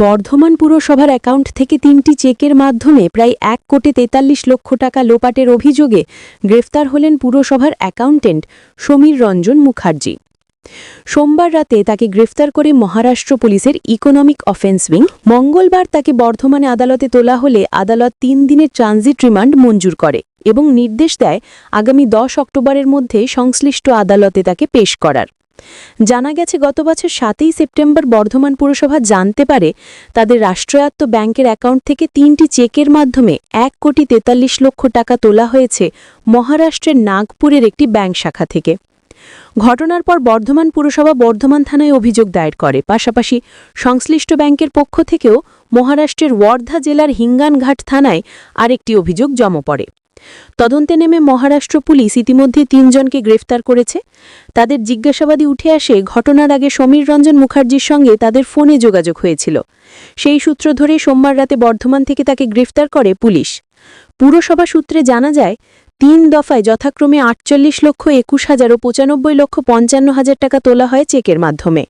বর্ধমান পুরসভার অ্যাকাউন্ট থেকে তিনটি চেকের মাধ্যমে প্রায় এক কোটি তেতাল্লিশ লক্ষ টাকা লোপাটের অভিযোগে গ্রেফতার হলেন পুরসভার অ্যাকাউন্টেন্ট সমীর রঞ্জন মুখার্জি। সোমবার রাতে তাকে গ্রেফতার করে মহারাষ্ট্র পুলিশের ইকোনমিক অফেন্স উইং মঙ্গলবার তাকে বর্ধমানে আদালতে তোলা হলে আদালত তিন দিনের ট্রানজিট রিমান্ড মঞ্জুর করে এবং নির্দেশ দেয় আগামী দশ অক্টোবরের মধ্যে সংশ্লিষ্ট আদালতে তাকে পেশ করার। জানা গেছে, গত বছর সাতই সেপ্টেম্বর বর্ধমান পুরসভা জানতে পারে তাদের রাষ্ট্রায়ত্ত ব্যাংকের অ্যাকাউন্ট থেকে তিনটি চেকের মাধ্যমে এক কোটি তেতাল্লিশ লক্ষ টাকা তোলা হয়েছে মহারাষ্ট্রের নাগপুরের একটি ব্যাংক শাখা থেকে। ঘটনার পর বর্ধমান পুরসভা বর্ধমান থানায় অভিযোগ দায়ের করে। পাশাপাশি সংশ্লিষ্ট ব্যাংকের পক্ষ থেকেও মহারাষ্ট্রের ওয়ার্ধা জেলার হিঙ্গানঘাট থানায় আরেকটি অভিযোগ জমা পড়ে। তদন্তে নেমে মহারাষ্ট্র পুলিশ ইতিমধ্যে তিনজনকে গ্রেফতার করেছে। তাদের জিজ্ঞাসাবাদী উঠে আসে, ঘটনার আগে সমীর রঞ্জন মুখার্জির সঙ্গে তাদের ফোনে যোগাযোগ হয়েছিল। সেই সূত্র ধরে সোমবার রাতে বর্ধমান থেকে তাকে গ্রেফতার করে পুলিশ। পুরসভা সূত্রে জানা যায়, তিন দফায় যথাক্রমে আটচল্লিশ লক্ষ একুশ হাজার ও পঁচানব্বই লক্ষ পঞ্চান্ন হাজার টাকা তোলা হয় চেকের মাধ্যমে।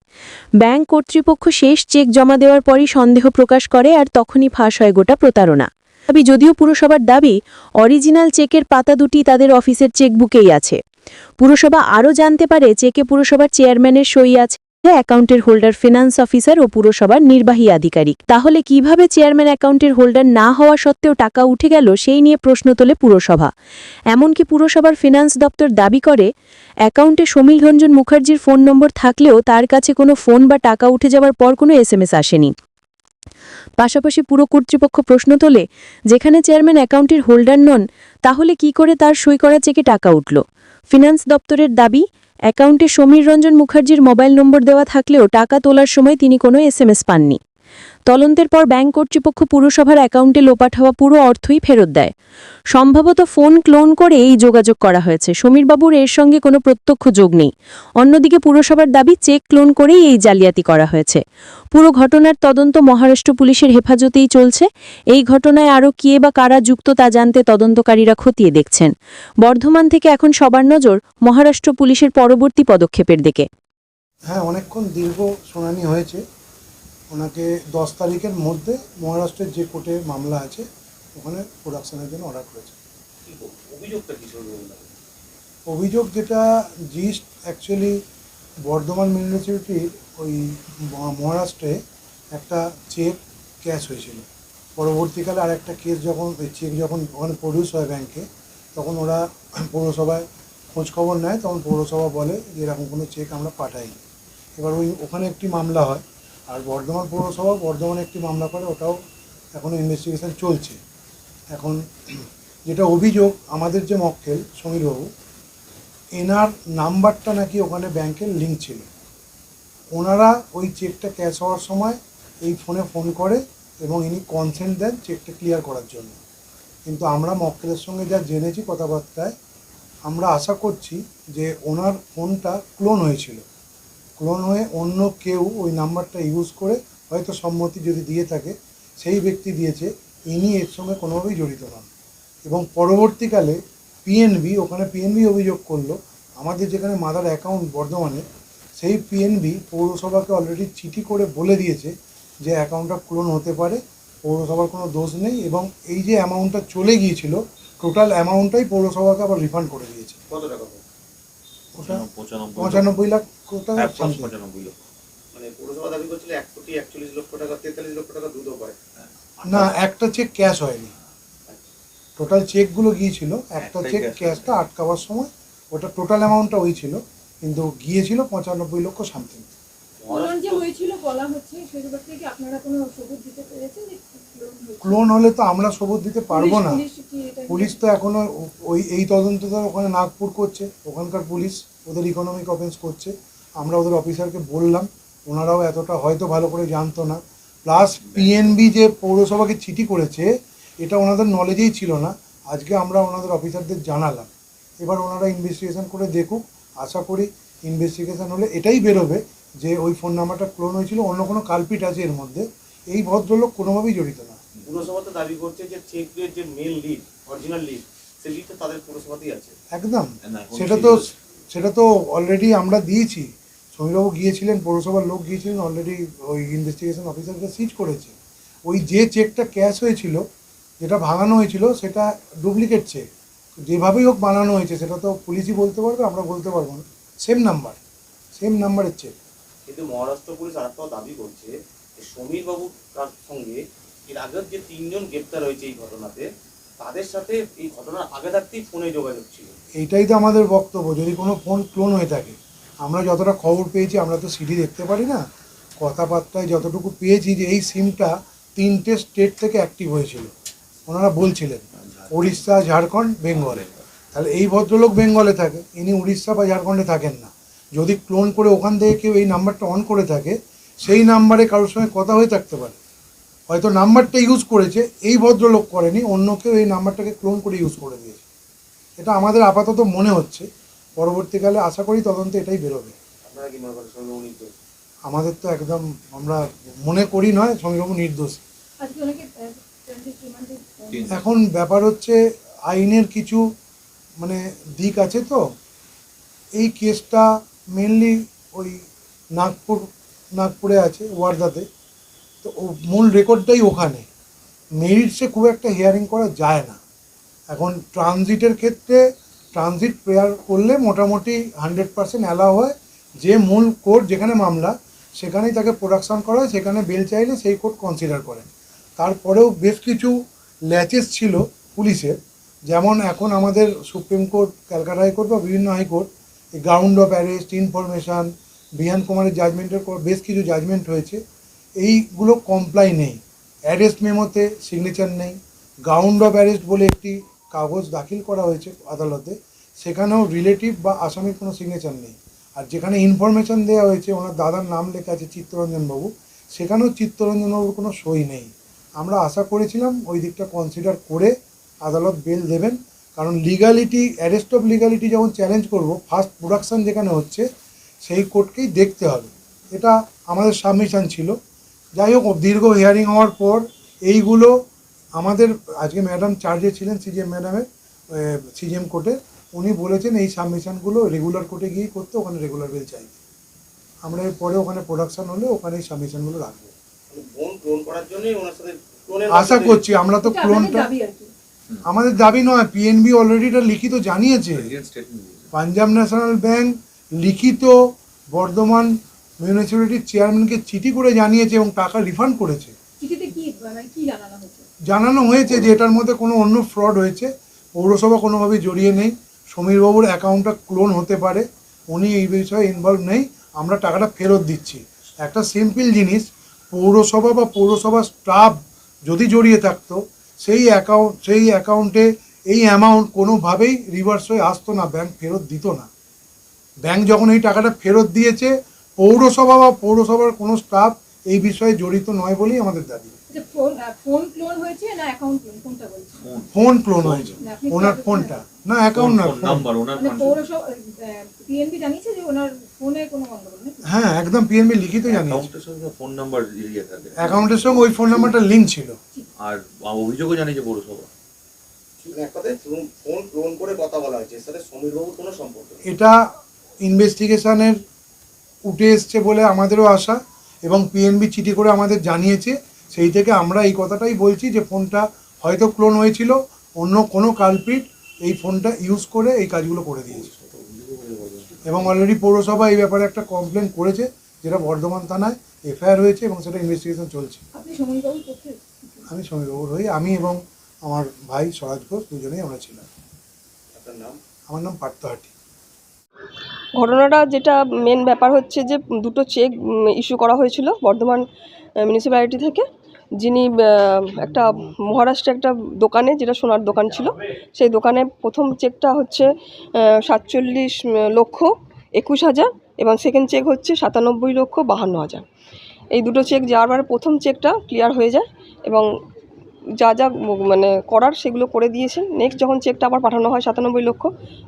ব্যাংক কর্তৃপক্ষ শেষ চেক জমা দেওয়ার পরই সন্দেহ প্রকাশ করে আর তখনই ফাঁস হয় গোটা প্রতারণা। দাবি যদিও পুরসভার দাবি অরিজিনাল চেকের পাতা দুটি তাদের অফিসের চেকবুকেই আছে। পুরসভা আরও জানতে পারে চেকে পুরসভার চেয়ারম্যানের সই আছে অ্যাকাউন্টের হোল্ডার ফিনান্স অফিসার ও পুরসভার নির্বাহী আধিকারিক। তাহলে কীভাবে চেয়ারম্যান অ্যাকাউন্টের হোল্ডার না হওয়া সত্ত্বেও টাকা উঠে গেল, সেই নিয়ে প্রশ্ন তোলে পুরসভা। এমনকি পুরসভার ফিনান্স দপ্তর দাবি করে, অ্যাকাউন্টে সমীল রঞ্জন মুখার্জির ফোন নম্বর থাকলেও তার কাছে কোনো ফোন বা টাকা উঠে যাওয়ার পর কোনো এসএমএস আসেনি। পাশাপাশি পুরো কর্তৃপক্ষ প্রশ্ন তোলে, যেখানে চেয়ারম্যান অ্যাকাউন্টের হোল্ডার নন, তাহলে কি করে তার সই করা চেকে টাকা উঠল? ফিনান্স দপ্তরের দাবি, অ্যাকাউন্টে সমীর রঞ্জন মুখার্জির মোবাইল নম্বর দেওয়া থাকলেও টাকা তোলার সময় তিনি কোনো এস পাননি। তদন্তের পর ব্যাংক কর্তৃপক্ষ পুরসভার অ্যাকাউন্টে লোপাট হওয়া পুরো অর্থই ফেরত দেয়। সম্ভবত ফোন ক্লোন করে এই যোগাযোগ করা হয়েছে। সমীরবাবুর এর সঙ্গে কোনো প্রত্যক্ষ যোগ নেই। অন্যদিকে পুরসভার দাবি, চেক ক্লোন করেই এই জালিয়াতি করা হয়েছে। পুরো ঘটনার তদন্ত মহারাষ্ট্র পুলিশের হেফাজতেই চলছে। এই ঘটনায় আরও কে বা কারা যুক্ত তা জানতে তদন্তকারীরা খতিয়ে দেখছেন। বর্ধমান থেকে এখন সবার নজর মহারাষ্ট্র পুলিশের পরবর্তী পদক্ষেপের দিকে। হ্যাঁ অনেকক্ষণ দীর্ঘ শুনানি হয়েছে। ওনাকে দশ তারিখের মধ্যে মহারাষ্ট্রের যে কোর্টে মামলা আছে ওখানে প্রোডাকশনের জন্য অর্ডার করেছে। অভিযোগ যেটা জিস্ট অ্যাকচুয়ালি বর্ধমান মিউনিসিপ্যালিটির ওই মহারাষ্ট্রে একটা চেক ক্যাশ হয়েছিল। পরবর্তীকালে আর একটা কেস যখন ওই চেক যখন ওখানে প্রডিউস হয় ব্যাংকে তখন ওরা পৌরসভায় খোঁজ খবর নেয় তখন পৌরসভা বলে যে এরকম কোনো চেক আমরা পাঠাইনি। এবার ওই ওখানে একটি মামলা হয় আর বর্ধমান পৌরসভা, বর্ধমানে একটি মামলা করে, ওটাও এখনও ইনভেস্টিগেশন চলছে। এখন যেটা অভিযোগ, আমাদের যে মক্কেল সমীরবাবু এনার নাম্বারটা নাকি ওখানে ব্যাংকের লিঙ্ক ছিল। ওনারা ওই চেকটা ক্যাশ হওয়ার সময় এই ফোনে ফোন করে এবং ইনি কনসেন্ট দেন চেকটা ক্লিয়ার করার জন্য। কিন্তু আমরা মক্কেলের সঙ্গে যা জেনেছি কথাবার্তায়, আমরা আশা করছি যে ওনার ফোনটা ক্লোন হয়েছিল। ক্লোন হয়ে অন্য কেউ ওই নাম্বারটা ইউজ করে হয়তো সম্মতি যদি দিয়ে থাকে সেই ব্যক্তি দিয়েছে ইনি এর সঙ্গে কোনোভাবেই জড়িত নন। এবং পরবর্তীকালে পিএনবি ওখানে পিএনবি অভিযোগ করল আমাদের যেখানে মাদার অ্যাকাউন্ট বর্ধমানে সেই পিএনবি পৌরসভাকে অলরেডি চিঠি করে বলে দিয়েছে যে অ্যাকাউন্টটা ক্লোন হতে পারে পৌরসভার কোনো দোষ নেই এবং এই যে অ্যামাউন্টটা চলে গিয়েছিল টোটাল অ্যামাউন্টটাই পৌরসভাকে আবার রিফান্ড করে দিয়েছে। কত টাকা? ওটা পঁচানব্বই পঁচানব্বই লাখ। Something। মানে পৌরসভা দাবি করছিল এক কোটি একচল্লিশ লক্ষ টাকা তেতাল্লিশ লক্ষ টাকা দুধও পায়। না একটা চেক ক্যাশ হয়নি। টোটাল চেকগুলো গিয়েছিল। একটা চেক ক্যাশটা আটকাবার সময় ওটা টোটাল অ্যামাউন্টটা ওই ছিল কিন্তু গিয়েছিল পঁচানব্বই লক্ষ সামথিং ক্লোন যে হয়েছিল বলা হচ্ছে সেগুলো থেকে আপনারা কোনো সবুজ দিতে পেরেছেন? যে ক্লোন হয়েছিল? ক্লোন হলে তো আমরা সবুজ দিতে পারব না। পুলিশ তো এখনও ওই এই তদন্ত তো ওখানে নাগপুর করছে। ওখানকার পুলিশ ওদের ইকোনমিক অফেন্স করছে। আমরা ওদের অফিসারকে বললাম ওনারাও এতটা হয়তো ভালো করে জানতো না। প্লাস পিএনবি যে পৌরসভাকে চিঠি করেছে এটা ওনাদের নলেজেই ছিল না। আজকে আমরা ওনাদের অফিসারদের জানালাম। এবার ওনারা ইনভেস্টিগেশন করে দেখুক। আশা করি ইনভেস্টিগেশন হলে এটাই বেরোবে যে ওই ফোন নাম্বারটা ক্লোন হয়েছিল অন্য কোনো কালপিট আছে এর মধ্যে। এই ভদ্রলোক কোনোভাবেই জড়িত না। পুরসভা তো দাবি করছে যে চেকের যে মেল লিড অরিজিনাল লিড সেই লিডটা তাদের পুরসভাতেই আছে। একদম। সেটা তো সেটা তো অলরেডি আমরা দিয়েছি। সমীরবাবু গিয়েছিলেন পৌরসভার লোক গিয়েছিলেন অলরেডি ওই ইনভেস্টিগেশন অফিসারকে সিজ করেছে। ওই যে চেকটা ক্যাশ হয়েছিল যেটা ভাঙানো হয়েছিল সেটা ডুপ্লিকেট চেক যেভাবেই হোক বানানো হয়েছে সেটা তো পুলিশই বলতে পারবে আমরা বলতে পারব না। সেম নাম্বার সেম নাম্বারের চেক কিন্তু মহারাষ্ট্র পুলিশ আরেকটাও দাবি করছে যে সমীর বাবু তার সঙ্গে এর আগের যে তিনজন গ্রেপ্তার হয়েছে এই ঘটনাতে তাদের সাথে এই ঘটনার আগে থাকতেই ফোনে যোগাযোগ ছিল। এইটাই তো আমাদের বক্তব্য যদি কোনো ফোন ক্লোন হয়ে থাকে। আমরা যতটা খবর পেয়েছি, আমরা তো সিডি দেখতে পারি না। কথাবার্তায় যতটুকু পেয়েছি যে এই সিমটা তিনটে স্টেট থেকে অ্যাক্টিভ হয়েছিল। ওনারা বলছিলেন উড়িষ্যা ঝাড়খণ্ড, বেঙ্গলে। তাহলে এই ভদ্রলোক বেঙ্গলে থাকে, ইনি উড়িষ্যা বা ঝাড়খণ্ডে থাকেন না। যদি ক্লোন করে ওখান থেকে কেউ এই নাম্বারটা অন করে থাকে, সেই নাম্বারে কারোর সঙ্গে কথা হয়ে থাকতে পারে। হয়তো নাম্বারটা ইউজ করেছে, এই ভদ্রলোক করেনি, অন্য কেউ এই নাম্বারটাকে ক্লোন করে ইউজ করে দিয়েছে। এটা আমাদের আপাতত মনে হচ্ছে। পরবর্তীকালে আশা করি তদন্তে এটাই বেরোবে। আমাদের তো একদম আমরা মনে করি নয় সমীরবাবু নির্দোষ। এখন ব্যাপার হচ্ছে আইনের কিছু মানে দিক আছে তো এই কেসটা মেনলি ওই নাগপুর নাগপুরে আছে ওয়ার্দাতে। তো ও মূল রেকর্ডটাই ওখানে। মেরিটসে খুব একটা হিয়ারিং করা যায় না। এখন ট্রানজিটের ক্ষেত্রে ট্রানজিট প্রেয়ার করলে মোটামুটি হান্ড্রেড পার্সেন্ট অ্যালাউ হয়। যে মূল কোর্ট যেখানে মামলা, সেখানেই তাকে প্রোডাকশন করা হয়, সেখানে বেল চাইলে সেই কোর্ট কনসিডার করেন। তারপরেও বেশ কিছু ল্যাচেস ছিল পুলিশের। যেমন এখন আমাদের সুপ্রিম কোর্ট, ক্যালকাটা হাইকোর্ট বা বিভিন্ন high court ground of arrest information Bihan কুমারের জাজমেন্টের পর বেশ কিছু জাজমেন্ট হয়েছে। এইগুলো কমপ্লাই নেই। অ্যারেস্ট মেমোতে সিগনেচার নেই। গ্রাউন্ড অফ অ্যারেস্ট বলে একটি কাগজ দাখিল করা হয়েছে আদালতে, সেখানেও রিলেটিভ বা আসামির কোনো সিগনেচার নেই। আর যেখানে ইনফরমেশন দেওয়া হয়েছে, ওনার দাদার নাম লেখা আছে চিত্তরঞ্জনবাবু সেখানেও চিত্তরঞ্জনবাবুর কোনো সই নেই। আমরা আশা করেছিলাম ওই দিকটা কনসিডার করে আদালত বেল দেবেন, কারণ লিগালিটি অ্যারেস্ট অফ লিগালিটি যখন চ্যালেঞ্জ করব ফার্স্ট প্রোডাকশান যেখানে হচ্ছে, সেই কোর্টকেই দেখতে হবে। এটা আমাদের সাবমিশন ছিল। যাই হোক, দীর্ঘ হিয়ারিং হওয়ার পর এইগুলো আমাদের আজকে ম্যাডাম চার্জে ছিলেন সিজিএম ম্যাডামের সিজিএম কোর্টে উনি বলেছেন এই সাবমিশনগুলো রেগুলার কোর্টে গিয়েই করতে ওখানে রেগুলার বেল চাইবে আমরা এরপরে ওখানে প্রোডাকশন হলে ওখানে এই সাবমিশনগুলো রাখব। মানে বোন ক্লোন করার জন্যই ওনার সাথে ক্লোনের আশা করছি আমরা তো ক্লোনটা আমাদের দাবি নয় পিএনবি অলরেডি এটা লিখিত জানিয়েছে। পাঞ্জাব ন্যাশনাল ব্যাংক লিখিত বর্ধমান মিউনিসিপ্যালিটির চেয়ারম্যানকে চিঠি করে জানিয়েছে এবং টাকা রিফান্ড করেছে। চিঠিতে কি মানে কি জানানো হয়েছে জানানো হয়েছে যে এটার মধ্যে কোনো অন্য ফ্রড হয়েছে। পৌরসভা কোনোভাবে জড়িয়ে নেই। সমীরবাবুর অ্যাকাউন্টটা ক্লোন হতে পারে। উনি এই বিষয়ে ইনভলভ নেই। আমরা টাকাটা ফেরত দিচ্ছি। একটা সিম্পল জিনিস, পৌরসভা বা পৌরসভা স্টাফ যদি জড়িয়ে থাকতো, সেই অ্যাকাউন্ট সেই অ্যাকাউন্টে এই অ্যামাউন্ট কোনোভাবেই রিভার্স হয়ে আসতো না ব্যাংক ফেরত দিত না। ব্যাংক যখন এই টাকাটা ফেরত দিয়েছে, পৌরসভা বা পৌরসভার কোনো স্টাফ এই বিষয়ে জড়িত নয় বলেই আমাদের দাবি। ফোন ফোন ক্লোন হয়েছে না অ্যাকাউন্ট ক্লোন? কোনটা বলছেন? ফোন ক্লোন হয়েছে। ওনার ফোনটা। না অ্যাকাউন্ট না। নাম্বার ওনার মানে পিএনপি জানিয়েছে যে ওনার ফোনে কোনো গন্ডগোল নেই? হ্যাঁ একদম পিএনবি লিখিত জানিয়েছে। অ্যাকাউন্টের সঙ্গে ফোন নাম্বার ইয়ে থাকে। অ্যাকাউন্টের সঙ্গে ওই ফোন নাম্বারটা লিঙ্ক ছিল। আর অভিযোগও জানিয়েছে পৌরসভা। এক ফোন ক্লোন করে কথা বলা হয়েছে। এর সাথে সমীর বাবুর কোনো সম্পর্ক এটা ইনভেস্টিগেশনের উঠে এসছে বলে আমাদেরও আশা। এবং পিএনবি চিঠি করে আমাদের জানিয়েছে। সেই থেকে আমরা এই কথাটাই বলছি যে ফোনটা হয়তো ক্লোন হয়েছিল অন্য কোনো কালপিট এই ফোনটা ইউজ করে এই কাজগুলো করে দিয়েছে। এবং অলরেডি পৌরসভা এই ব্যাপারে একটা কমপ্লেন করেছে যেটা বর্ধমান থানায় এফআইআর হয়েছে এবং সেটা ইনভেস্টিগেশন চলছে। আমি সমীরবাবুর হই আমি এবং আমার ভাই স্বরাজ ঘোষ দুজনেই আমরা ছিলাম। আমার নাম পার্থহাটি। ঘটনাটা যেটা মেন ব্যাপার হচ্ছে যে দুটো চেক ইস্যু করা হয়েছিল বর্ধমান মিউনিসিপ্যালিটি থেকে। যিনি একটা মহারাষ্ট্রে একটা দোকানে, যেটা সোনার দোকান ছিল, সেই দোকানে প্রথম চেকটা হচ্ছে সাতচল্লিশ লক্ষ একুশ হাজার এবং সেকেন্ড চেক হচ্ছে সাতানব্বই লক্ষ বাহান্ন হাজার। এই দুটো চেক যাওয়ার পরে প্রথম চেকটা ক্লিয়ার হয়ে যায় এবং যা যা মানে করার সেগুলো করে দিয়েছেন। নেক্সট যখন চেকটা আবার পাঠানো হয় সাতানব্বই লক্ষ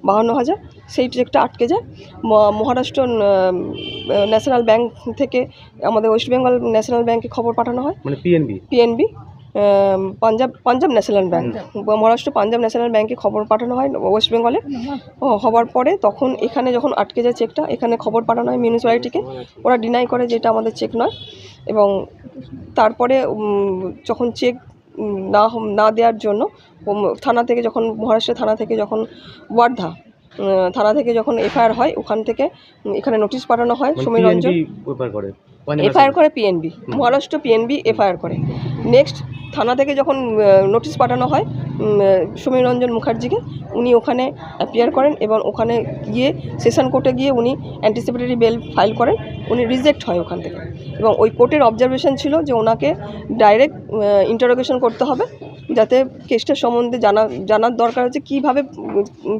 বাহান্ন হাজার সেই চেকটা আটকে যায়। মহারাষ্ট্র ন্যাশনাল ব্যাংক থেকে আমাদের ওয়েস্ট বেঙ্গল ন্যাশনাল ব্যাংকে খবর পাঠানো হয়। মানে PNB PNB Punjab Punjab national bank. Maharashtra Punjab national ব্যাংকে খবর পাঠানো হয় ওয়েস্ট বেঙ্গলে। ও হওয়ার পরে তখন এখানে যখন আটকে যায় চেকটা এখানে খবর পাঠানো হয় মিউনিসিপ্যালিটিকে ওরা ডিনাই করে যে এটা আমাদের চেক নয়। এবং তারপরে যখন চেক না না দেওয়ার জন্য থানা থেকে যখন মহারাষ্ট্র থানা থেকে যখন ওয়ার্ধা থানা থেকে যখন এফআইআর হয় ওখান থেকে এখানে নোটিশ পাঠানো হয় সমীর রঞ্জন। এফআইআর করে? পিএনবি মহারাষ্ট্র পিএনবি এফআইআর করে। নেক্সট থানা থেকে যখন নোটিশ পাঠানো হয় উম, রঞ্জন মুখার্জিকে উনি ওখানে অ্যাপিয়ার করেন এবং ওখানে গিয়ে সেশন কোর্টে গিয়ে উনি অ্যান্টিসিপেটরি বেল ফাইল করেন উনি রিজেক্ট হয় ওখান থেকে। এবং ওই কোর্টের অবজারভেশন ছিল যে ওনাকে ডাইরেক্ট ইন্টারোগেশন করতে হবে যাতে কেসটার সম্বন্ধে জানা জানার দরকার হচ্ছে কীভাবে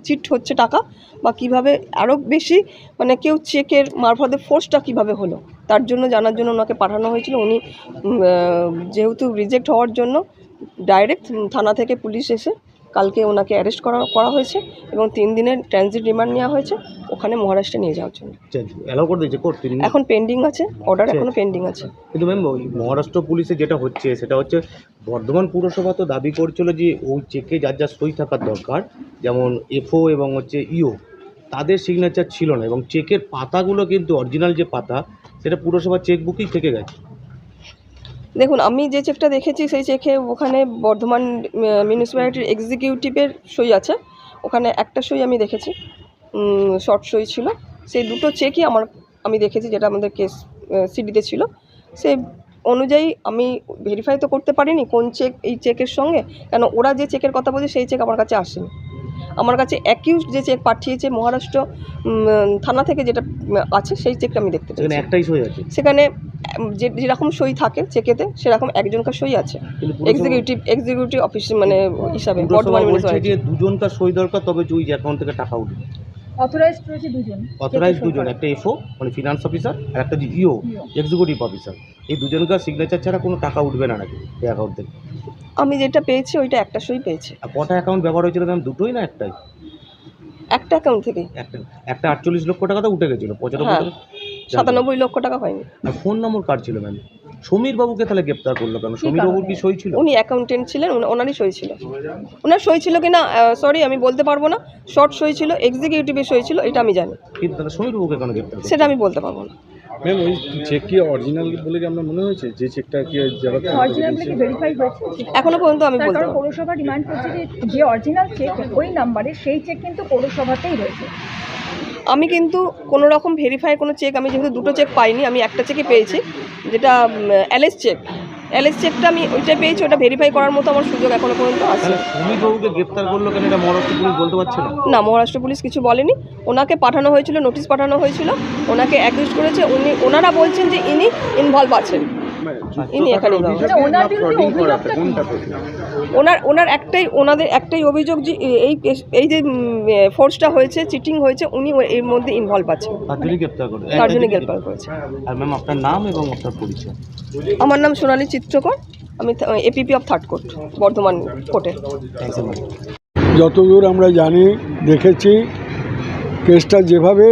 চিট হচ্ছে টাকা বা কীভাবে আরও বেশি মানে কেউ চেকের মারফতে ফোর্সটা কীভাবে হলো। তার জন্য জানার জন্য ওনাকে পাঠানো হয়েছিল। উনি যেহেতু রিজেক্ট হওয়ার জন্য ডাইরেক্ট থানা থেকে পুলিশ এসে কালকে ওনাকে অ্যারেস্ট করা করা হয়েছে এবং তিন দিনের ট্রানজিট রিমান্ড নেওয়া হয়েছে ওখানে মহারাষ্ট্রে নিয়ে যাওয়ার জন্য। অ্যালাউ করে দিয়েছে কোর্ট এখন পেন্ডিং আছে অর্ডার এখনও পেন্ডিং আছে। কিন্তু ম্যাম ওই মহারাষ্ট্র পুলিশে যেটা হচ্ছে সেটা হচ্ছে বর্ধমান পুরসভা তো দাবি করছিল যে ওই চেকে যার যার সই থাকার দরকার যেমন এফও এবং হচ্ছে ইও তাদের সিগনেচার ছিল না এবং চেকের পাতাগুলো কিন্তু অরিজিনাল যে পাতা সেটা চেক বুকেই থেকে গেছে। দেখুন, আমি যে চেকটা দেখেছি, সেই চেকে ওখানে বর্ধমান মিউনিসিপ্যালিটির এক্সিকিউটিভের সই আছে। ওখানে একটা সই আমি দেখেছি শর্ট সই ছিল। সেই দুটো চেকই আমার, আমি দেখেছি যেটা আমাদের কেস সিডিতে ছিল। সে অনুযায়ী আমি ভেরিফাই তো করতে পারিনি কোন চেক এই চেকের সঙ্গে। কেন ওরা যে চেকের কথা বলছে, সেই চেক আমার কাছে আসেনি। আমার কাছে অ্যাকিউজ যে চেক পাঠিয়েছে মহারাষ্ট্র থানা থেকে যেটা আছে সেই চেকটা আমি দেখতে চাই একটাই সই আছে? সেখানে যে যেরকম সই থাকে চেকেতে সেরকম একজনকার সই আছে। এক্সিকিউটিভ এক্সিকিউটিভ অফিস মানে হিসাবে বর্তমানে। যে দুজনকার সই দরকার তবে ওই অ্যাকাউন্ট থেকে টাকা উঠবে অথরাইজড রয়েছে দুজন। অথরাইজ দুজন একটা এফও মানে ফিনান্স অফিসার আর একটা যে ইও এক্সিকিউটিভ অফিসার এই দুজনকার সিগনেচার ছাড়া কোনো টাকা উঠবে না নাকি এই অ্যাকাউন্ট থেকে? আমি যেটা পেয়েছি ওইটা একটা সই পেয়েছে। আর কটা অ্যাকাউন্ট ব্যবহার হয়েছিল ম্যাম? দুটোই না একটাই? একটা অ্যাকাউন্ট থেকে একটা একটা আটচল্লিশ লক্ষ টাকা তো উঠে গেছিল পঁচানব্বই হ্যাঁ। সাতানব্বই লক্ষ টাকা হয়নি। আর ফোন নম্বর কার ছিল ম্যাম? সমীর বাবুকে তাহলে গ্রেপ্তার করল কেন? সমীর বাবুর কি সই ছিল? উনি অ্যাকাউন্টেন্ট ছিলেন উনি- ওনারই সই ছিল। ওনার সই ছিল কি না সরি আমি বলতে পারব না। শর্ট সই ছিল এক্সিকিউটিভের সই ছিল এটা আমি জানি। কিন্তু তাহলে সমীর বাবুকে কেন গ্রেপ্তার করল? সেটা আমি বলতে পারব না। ম্যাম ওই চেক কি অরিজিনাল বলে কি আমরা মনে হয়েছে? যে চেকটা কি যারা অরিজিনাল কি ভেরিফাই হয়েছে? এখনও পর্যন্ত আমি তার বলতে কারণ পারব না। পৌরসভা ডিমান্ড করছে যে যে অরিজিনাল চেক ওই নাম্বারে সেই চেক কিন্তু পৌরসভাতেই রয়েছে। আমি কিন্তু কোনো রকম ভেরিফাই কোনো চেক আমি যেহেতু দুটো চেক পাইনি আমি একটা চেকই পেয়েছি যেটা অ্যালেস চেক অ্যালেস চেকটা আমি ওইটা পেয়েছি ওটা ভেরিফাই করার মতো আমার সুযোগ এখনও পর্যন্ত আছে। গ্রেপ্তার করল কেন? এটা মহারাষ্ট্র পুলিশ বলতে পারছে না? না মহারাষ্ট্র পুলিশ কিছু বলেনি। ওনাকে পাঠানো হয়েছিল নোটিশ পাঠানো হয়েছিল ওনাকে অ্যাকিউজ করেছে উনি ওনারা বলছেন যে ইনি ইনভলভ আছেন। ইনি এখানে মানে ওনার? ওনার ওনার একটাই ওনাদের একটাই অভিযোগ যে এই এই যে ফোর্সটা হয়েছে চিটিং হয়েছে উনি এর মধ্যে ইনভলভ আছেন তার জন্য গ্রেপ্তার করেছে। আর ম্যাম আপনার নাম এবং আপনার পরিচয়? আমার নাম সোনালী চিত্রকর। আমি APP of third court Bardhaman কোর্টে। যতদূর আমরা জানি দেখেছি কেসটা যেভাবে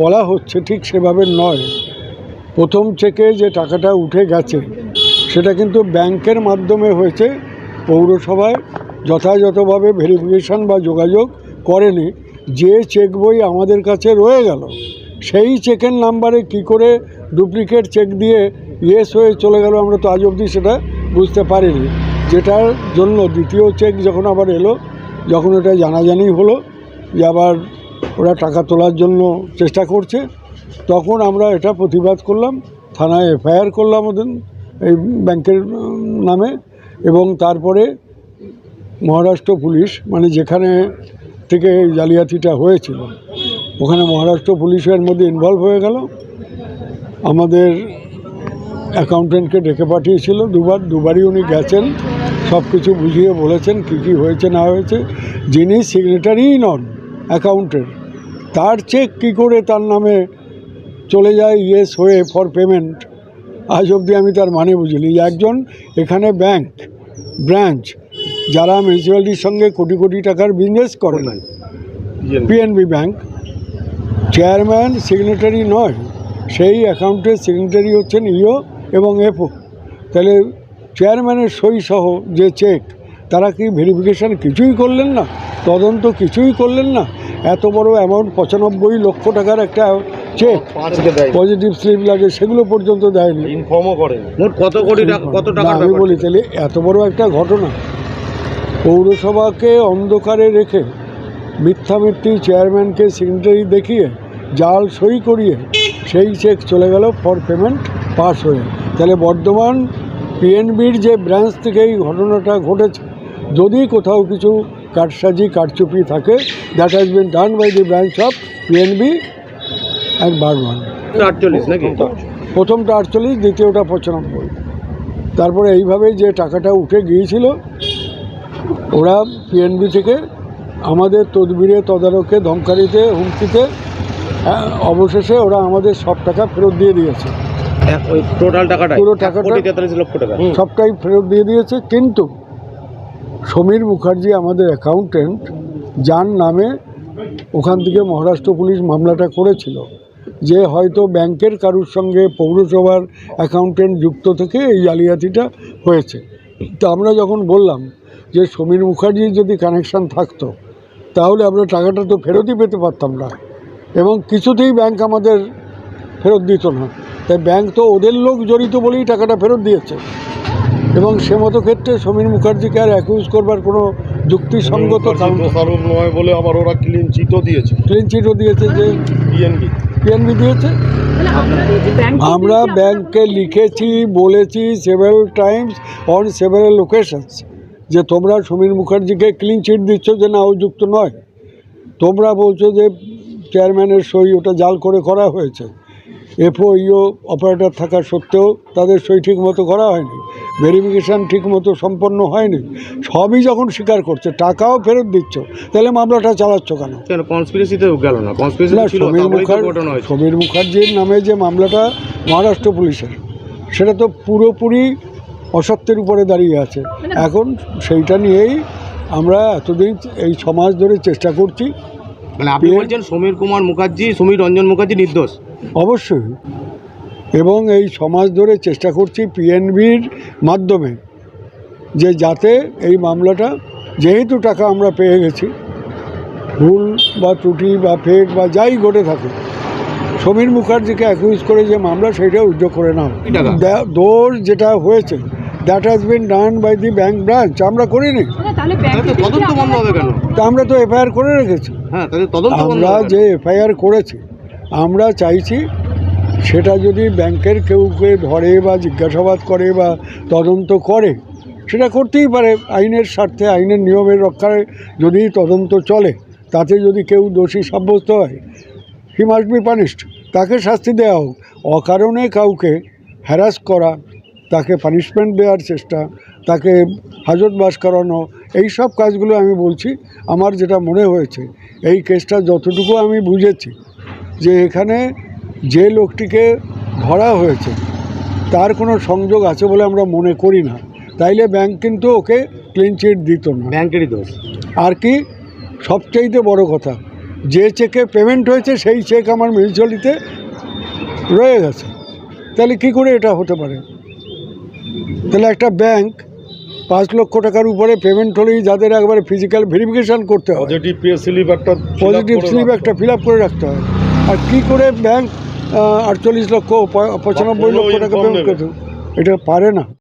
বলা হচ্ছে ঠিক সেভাবে নয়। প্রথম চেকে যে টাকাটা উঠে গেছে, সেটা কিন্তু ব্যাংকের মাধ্যমে হয়েছে, পৌরসভায় যথাযথভাবে ভেরিফিকেশন বা যোগাযোগ করেনি। যে চেক বই আমাদের কাছে রয়ে গেল, সেই চেকের নাম্বারে কি করে ডুপ্লিকেট চেক দিয়ে ইয়েস হয়ে চলে গেল আমরা তো আজ অবধি সেটা বুঝতে পারিনি। যেটার জন্য দ্বিতীয় চেক যখন আবার এলো, যখন এটা জানাজানি হলো, যে আবার ওরা টাকা তোলার জন্য চেষ্টা করছে তখন আমরা এটা প্রতিবাদ করলাম, থানায় এফআইআর করলাম ওদের এই ব্যাংকের নামে, এবং তারপরে মহারাষ্ট্র পুলিশ মানে যেখানে থেকে জালিয়াতিটা হয়েছিল, ওখানে মহারাষ্ট্র পুলিশের মধ্যে ইনভলভ হয়ে গেল। আমাদের অ্যাকাউন্টেন্টকে ডেকে পাঠিয়েছিল দুবার, দুবারই উনি গেছেন সব কিছু বুঝিয়ে বলেছেন কী কী হয়েছে, না হয়েছে। যিনি সিগনেটারিই নন অ্যাকাউন্টের তার চেক কি করে তার নামে চলে যায় ইয়েস হয়ে ফর পেমেন্ট আজ অবধি আমি তার মানে বুঝিনি। একজন এখানে ব্যাংক ব্রাঞ্চ যারা মিউনিসিপ্যালিটির সঙ্গে কোটি কোটি টাকার বিজনেস করে না পিএনবি ব্যাংক চেয়ারম্যান সিগনেটারি নয় সেই অ্যাকাউন্টের সিগনেটারি হচ্ছেন ইও এবং এফও তাহলে চেয়ারম্যানের সই সহ যে চেক তারা কি ভেরিফিকেশান কিছুই করলেন না? তদন্ত কিছুই করলেন না? এত বড় অ্যামাউন্ট পঁচানব্বই লক্ষ টাকার একটা চেক পজিটিভ স্লিপ লাগে সেগুলো পর্যন্ত দেয়নি। ইনফর্মও মোট কত কোটি টাকা কত টাকা আমি বলি তাহলে এত বড় একটা ঘটনা। পৌরসভাকে অন্ধকারে রেখে মিথ্যা মিথ্যি চেয়ারম্যানকে সিগনেটারি দেখিয়ে জাল সই করিয়ে সেই চেক চলে গেল ফর পেমেন্ট পাস হয়ে। তাহলে বর্ধমান পিএনবির যে ব্রাঞ্চ থেকে এই ঘটনাটা ঘটেছে যদি কোথাও কিছু কারসাজি কারচুপি থাকে that has been done by the branch of PNB and Barwan আটচল্লিশ নাকি? প্রথমটা আটচল্লিশ দ্বিতীয়টা পঁচানব্বই। তারপরে এইভাবে যে টাকাটা উঠে গিয়েছিল ওরা পিএনবি থেকে আমাদের তদবিরে তদারকে ধমকারিতে হুমকিতে অবশেষে ওরা আমাদের সব টাকা ফেরত দিয়ে দিয়েছে। টোটাল টাকাটা পুরো টাকাটা- লক্ষ টাকা। সবটাই ফেরত দিয়ে দিয়েছে কিন্তু সমীর মুখার্জি আমাদের অ্যাকাউন্টেন্ট যার নামে ওখান থেকে মহারাষ্ট্র পুলিশ মামলাটা করেছিল। যে হয়তো ব্যাংকের কারুর সঙ্গে পৌরসভার অ্যাকাউন্টেন্ট যুক্ত থেকে এই জালিয়াতিটা হয়েছে। তো আমরা যখন বললাম যে সমীর মুখার্জির যদি কানেকশান থাকতো, তাহলে আমরা টাকাটা তো ফেরতই পেতে পারতাম না এবং কিছুতেই ব্যাংক আমাদের ফেরত দিত না। তাই ব্যাংক তো ওদের লোক জড়িত বলেই টাকাটা ফেরত দিয়েছে। এবং সে মতো ক্ষেত্রে সমীর মুখার্জিকে আর অ্যাকিউজ করবার কোনো যুক্তিসঙ্গত কারণ নয় বলে আবার ওরা ক্লিন চিটও দিয়েছে। ক্লিন চিটও দিয়েছে যে পিএনবি পিএনবি দিয়েছে। ব্যাংক আমরা ব্যাংককে লিখেছি বলেছি several times on several locations যে তোমরা সমীর মুখার্জিকে ক্লিন চিট দিচ্ছ যে না ও যুক্ত নয়। তোমরা বলছো যে চেয়ারম্যানের সই ওটা জাল করে করা হয়েছে। এফও ইও অপারেটর থাকা সত্ত্বেও তাদের সই ঠিক মতো করা হয়নি। ভেরিফিকেশান ঠিক মতো সম্পন্ন হয়নি সবই যখন স্বীকার করছে টাকাও ফেরত দিচ্ছ তাহলে মামলাটা চালাচ্ছ কেন? কেন কনস্পিরেসিতে গেল না? কনস্পিরেসি না ছিল সমীর মুখার্জির নামে যে মামলাটা মহারাষ্ট্র পুলিশের সেটা তো পুরোপুরি অসত্যের উপরে দাঁড়িয়ে আছে। এখন সেইটা নিয়েই আমরা এতদিন এই সমাজ ধরে চেষ্টা করছি। মানে আপনি বলছেন সমীর কুমার মুখার্জি সমীর রঞ্জন মুখার্জি নির্দোষ। অবশ্যই। এবং এই সমাজ ধরে চেষ্টা করছি পিএনবির মাধ্যমে যে যাতে এই মামলাটা যেহেতু টাকা আমরা পেয়ে গেছি ভুল বা ত্রুটি বা ফেক বা যাই ঘটে থাকে সমীর মুখার্জিকে অ্যাকিউজ করে যে মামলা সেটা উদ্যোগ করে নাও? দোষ যেটা হয়েছে that has been done by the bank branch আমরা করিনি তাহলে তাহলে তো আমরা তো এফআইআর করে রেখেছি হ্যাঁ তাদের তদন্ত বন্ধ আমরা? যে এফআইআর করেছি আমরা চাইছি সেটা যদি ব্যাংকের কেউকে ধরে বা জিজ্ঞাসাবাদ করে বা তদন্ত করে, সেটা করতেই পারে। আইনের স্বার্থে, আইনের নিয়মের রক্ষায় যদি তদন্ত চলে, তাতে যদি কেউ দোষী সাব্যস্ত হয় হি মাস্ট বি পানিশড তাকে শাস্তি দেওয়া হোক। অকারণে কাউকে হ্যারাস করা, তাকে পানিশমেন্ট দেওয়ার চেষ্টা, তাকে হাজতবাস করানো, এই সব কাজগুলো আমি বলছি। আমার যেটা মনে হয়েছে, এই কেসটা যতটুকু আমি বুঝেছি, যে এখানে যে লোকটিকে ধরা হয়েছে তার কোনো সংযোগ আছে বলে আমরা মনে করি না। তাইলে ব্যাংক কিন্তু ওকে ক্লিন চিট দিত না। ব্যাংকেরই দোষ। আর কি সবচাইতে বড় কথা যে চেকে পেমেন্ট হয়েছে সেই চেক আমার মিউনিসিপ্যালিটিতে রয়ে গেছে। তাহলে কি করে এটা হতে পারে? তাহলে একটা ব্যাংক পাঁচ লক্ষ টাকার উপরে পেমেন্ট হলেই যাদের একবারে ফিজিক্যাল ভেরিফিকেশান করতে হয়। পজিটিভ পে স্লিপ একটা পজিটিভ স্লিপ একটা ফিল আপ করে রাখতে হয়। আর কী করে ব্যাংক আটচল্লিশ লক্ষ পঁচানব্বই লক্ষ টাকা পেমেন্ট। করতে এটা পারে না